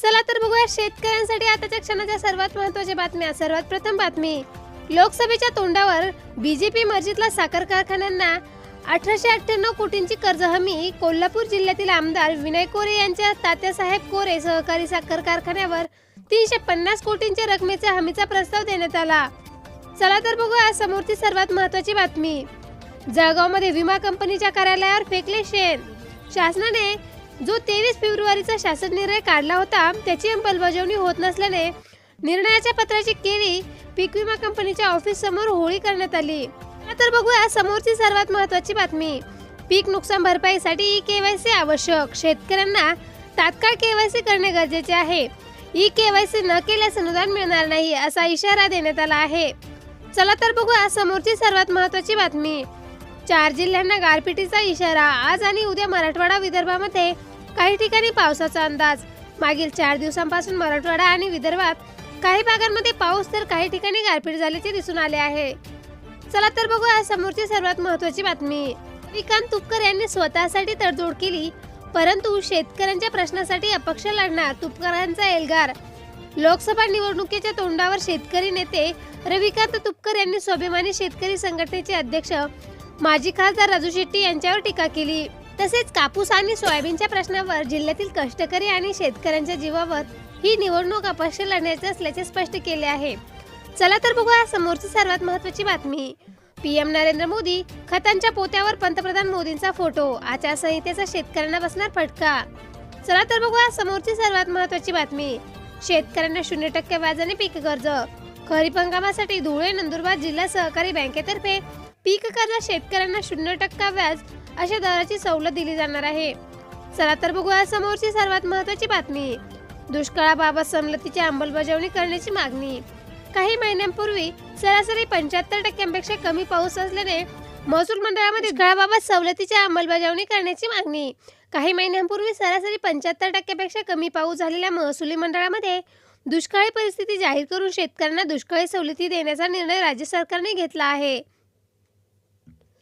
चला तर बघूया शेतकऱ्यांसाठी आताच्या क्षणाच्या सर्वात महत्त्वाच्या बातम्या सर्वात प्रथम बातमी लोकसभेच्या तोंडावर बीजेपी मर्जीतला साखर कारखान्यांना अठराशे अठ्ठ्याण्णव कोटींची कर्ज हमी कोल्हापूर जिल्ह्यातील आमदार विनय कोरे यांच्या तात्यासाहेब कोरे सहकारी साखर कारखान्यावर तीनशे पन्नास कोटींच्या रकमेच्या हमीचा प्रस्ताव देण्यात आला. चला तर बघूया समोरची सर्वात महत्वाची बातमी. जळगावमध्ये विमा कंपनीच्या कार्यालयावर फेकले शेण. शासनाने जो तेवीस फेब्रुवारीचा शासन निर्णय काढला होता त्याची अंमलबजावणी होत नसल्याने निर्णयाच्या पत्राची केली पीक विमा कंपनीच्या ऑफिस समोर होळी करण्यात आली. तर बघूया समोरची सर्वात महत्वाची बातमी. पीक नुकसान भरपाईसाठी ई केवायसी आवश्यक. शेतकऱ्यांना तात्काळ केवायसी करणे गरजेचे आहे. ई केवायसी न केल्यास अनुदान मिळणार नाही असा इशारा देण्यात आला आहे. चला तर बघूया समोरची सर्वात महत्वाची बातमी. चार जिल्ह्यांना गारपिटीचा इशारा. आज आणि उद्या मराठवाडा विदर्भामध्ये काही ठिकाणी पावसाचा अंदाज. मागील चार दिवसांपासून मराठवाडा आणि विदर्भात काही भागांमध्ये पाऊस तर काही ठिकाणी गारपीट झाल्याचे दिसून आले आहे. चला तर बघूया समोरची सर्वात महत्वाची बातमी. विकांत तुपकर यांनी स्वतःसाठी तडजोड केली परंतु शेतकऱ्यांच्या प्रश्नासाठी अपक्ष लढणार तुपकरांचा एल्गार. लोकसभा निवडणुकीच्या तोंडावर शेतकरी नेते रविकांत तुपकर यांनी स्वाभिमानी शेतकरी संघटनेचे अध्यक्ष माजी खासदार राजू शेट्टी यांच्यावर टीका केली. तसेच कापूस आणि सोयाबीनच्या प्रश्नावर जिल्ह्यातील कष्टकरी आणि शेतकऱ्यांच्या जीवावर ही निवडणूक अपक्ष लढण्याचे असल्याचे स्पष्ट केले आहे. चला तर बघूया समोरची सर्वात महत्वाची बातमी. पीएम नरेंद्र मोदी खतांच्या पोत्यावर पंतप्रधान मोदींचा फोटो आचारसंहितेचा शेतकऱ्यांना बसणार फटका. चला तर बघूया समोरची सर्वात महत्वाची बातमी. शेतकऱ्यांना शून्य टक्के व्याजाने पीक कर्ज. खरीप हंगामासाठी धुळे नंदुरबार जिल्हा सहकारी बँकेतर्फे पीक कर्ज शेतकऱ्यांना शून्य टक्का व्याज अशा दराची सवलत दिली जाणार आहे. चला तर बघूया समोरची सर्वात महत्वाची बातमी. दुष्काळाबाबत सवलतीची अंमलबजावणी करण्याची मागणी. काही महिन्यांपूर्वी सरासरी पंच्याहत्तर टक्क्यांपेक्षा कमी पाऊस असल्याने महसूल मंडळामध्ये दुष्काळाबाबत सवलतीची अंमलबजावणी करण्याची मागणी. काही महिन्यांपूर्वी सरासरी पंच्याहत्तर टक्क्यापेक्षा कमी पाऊस झालेल्या महसुली मंडळामध्ये दुष्काळी परिस्थिती जाहीर करून शेतकऱ्यांना दुष्काळी सवलती देण्याचा निर्णय राज्य सरकारने घेतला आहे.